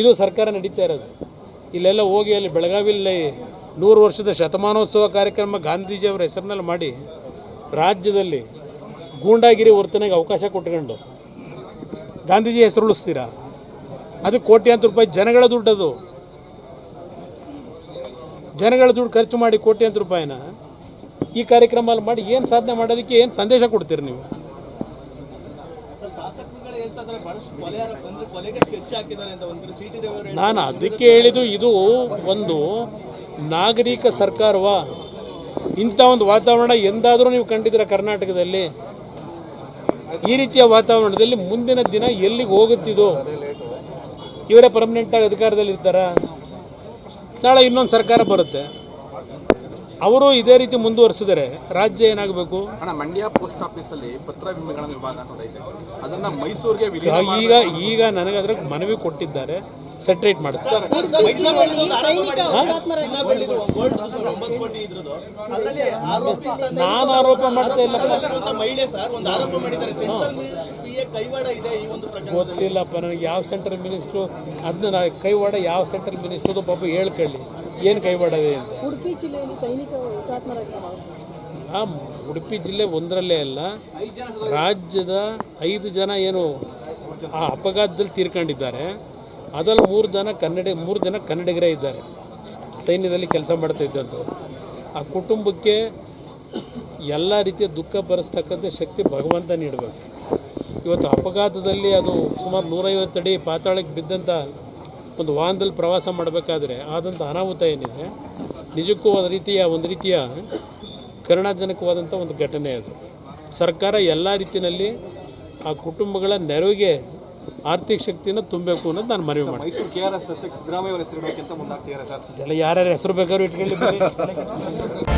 ಇದು ಸರ್ಕಾರ ನಡೀತಾ ಇರೋದು. ಇಲ್ಲೆಲ್ಲ ಹೋಗಿ ಅಲ್ಲಿ ಬೆಳಗಾವಿಯಲ್ಲಿ ನೂರು ವರ್ಷದ ಶತಮಾನೋತ್ಸವ ಕಾರ್ಯಕ್ರಮ ಗಾಂಧೀಜಿ ಅವರ ಹೆಸರಿನಲ್ಲಿ ಮಾಡಿ ರಾಜ್ಯದಲ್ಲಿ ಗೂಂಡಾಗಿರಿ ವರ್ತನೆಗೆ ಅವಕಾಶ ಕೊಟ್ಕೊಂಡು ಗಾಂಧೀಜಿ ಹೆಸರು ಉಳಿಸ್ತೀರಾ? ಅದು ಕೋಟ್ಯಾಂತರ ರೂಪಾಯಿ ಜನಗಳ ದುಡ್ಡದು. ಜನಗಳ ದುಡ್ಡು ಖರ್ಚು ಮಾಡಿ ಕೋಟ್ಯಾಂತರ ರೂಪಾಯಿನ ಈ ಕಾರ್ಯಕ್ರಮ ಅಲ್ಲಿ ಮಾಡಿ ಏನು ಸಾಧನೆ ಮಾಡೋದಕ್ಕೆ ಏನು ಸಂದೇಶ ಕೊಡ್ತೀರಿ ನೀವು? ನಾನು ಅದಕ್ಕೆ ಹೇಳಿದ್ದು ಇದು ಒಂದು ನಾಗರಿಕ ಸರ್ಕಾರವ, ಇಂಥ ಒಂದು ವಾತಾವರಣ ಎಂದಾದರೂ ನೀವು ಕಂಡಿದ್ದೀರ ಕರ್ನಾಟಕದಲ್ಲಿ? ಈ ರೀತಿಯ ವಾತಾವರಣದಲ್ಲಿ ಮುಂದಿನ ದಿನ ಎಲ್ಲಿಗೆ ಹೋಗುತ್ತಿದ್ದು? ಇವರೇ ಪರ್ಮನೆಂಟಾಗಿ ಅಧಿಕಾರದಲ್ಲಿ ಇರ್ತಾರ ನಾಳೆ ಇನ್ನೊಂದು ಸರ್ಕಾರ ಬರುತ್ತೆ. ಅವರು ಇದೇ ರೀತಿ ಮುಂದುವರಿಸಿದರೆ ರಾಜ್ಯ ಏನಾಗಬೇಕು? ಅಣ್ಣ ಮಂಡ್ಯ ಪೋಸ್ಟ್ ಆಫೀಸ್ ಅಲ್ಲಿ ಪತ್ರ ವಿಮೆಗಳ ವಿಭಾಗ ಅಂತ ಐತೆ ಅದನ್ನ ಮೈಸೂರಿಗೆ ವಿಲೀನ ಈಗ ಈಗ ನನಗೆ ಅದ್ರ ಮನವಿ ಕೊಟ್ಟಿದ್ದಾರೆ. ಸೆಟ್ರೇಟ್ ಮಾಡಿಸ್ತಾರೆ ಚಿನ್ನ ಬೆಳ್ಳಿದು ಗೋಲ್ಡ್ ಸರ್. ಒಂಬತ್ತು ಕೋಟಿ ಇದ್ರದ್ದು. ಅದರಲ್ಲಿ ಆರೋಪಿ ಸ್ಥಾನ- ನಾನು ಆರೋಪ ಮಾಡ್ತಾ ಇಲ್ಲ ಮಹಿಳೆ ಸರ್ ಒಂದು ಆರೋಪ ಮಾಡಿದ್ದಾರೆ. ಸೆಂಟ್ರಲ್ ಕೈವಾಡ ಇದೆ ಈ ಒಂದು ಪ್ರಕರಣ ಗೊತ್ತಿಲ್ಲಪ್ಪ ನನಗೆ ಯಾವ ಸೆಂಟ್ರಲ್ ಮಿನಿಸ್ಟ್ರು ಅದನ್ನ ಕೈವಾಡ ಯಾವ ಸೆಂಟ್ರಲ್ ಮಿನಿಸ್ಟ್ರದು ಪಾಪ ಹೇಳ್ಕೊಳ್ಳಿ ಏನು ಕೈ ಇದೆ ಅಂತ? ಉಡುಪಿ ಜಿಲ್ಲೆಯಲ್ಲಿ ಸೈನಿಕ ಹುತಾತ್ಮರಾಗಿದ್ದಾರೆ. ಆ ಉಡುಪಿ ಜಿಲ್ಲೆ ಒಂದರಲ್ಲೇ ಅಲ್ಲ ರಾಜ್ಯದ ಐದು ಜನ ಏನು ಆ ಅಪಘಾತದಲ್ಲಿ ತೀರ್ಕೊಂಡಿದ್ದಾರೆ. ಅದರಲ್ಲಿ ಮೂರು ಜನ ಕನ್ನಡ ಮೂರು ಜನ ಕನ್ನಡಿಗರೇ ಇದ್ದಾರೆ. ಸೈನ್ಯದಲ್ಲಿ ಕೆಲಸ ಮಾಡ್ತಾ ಇದ್ದಂಥವ್ರು. ಆ ಕುಟುಂಬಕ್ಕೆ ಎಲ್ಲ ರೀತಿಯ ದುಃಖ ಭರಿಸ್ತಕ್ಕಂಥ ಶಕ್ತಿ ಭಗವಂತ ನೀಡಬೇಕು. ಇವತ್ತು ಅಪಘಾತದಲ್ಲಿ ಅದು ಸುಮಾರು ನೂರೈವತ್ತು ಅಡಿ ಪಾತಾಳಕ್ಕೆ ಬಿದ್ದಂಥ ಒಂದು ವಾಹನದಲ್ಲಿ ಪ್ರವಾಸ ಮಾಡಬೇಕಾದ್ರೆ ಆದಂಥ ಅನಾಹುತ ಏನಿದೆ ನಿಜಕ್ಕೂ ಒಂದು ರೀತಿಯ ಒಂದು ರೀತಿಯ ಕರುಣಾಜನಕವಾದಂಥ ಒಂದು ಘಟನೆ ಅದು. ಸರ್ಕಾರ ಎಲ್ಲ ರೀತಿಯಲ್ಲಿ ಆ ಕುಟುಂಬಗಳ ನೆರವಿಗೆ ಆರ್ಥಿಕ ಶಕ್ತಿಯನ್ನು ತುಂಬಬೇಕು ಅನ್ನೋದು ನಾನು ಮನವಿ ಮಾಡ್ತೀನಿ. ಇದೆಲ್ಲ ಯಾರ್ಯಾರ ಹೆಸರು ಬೇಕಾದ್ರೂ ಇಟ್ಕೊಳ್ಳಿ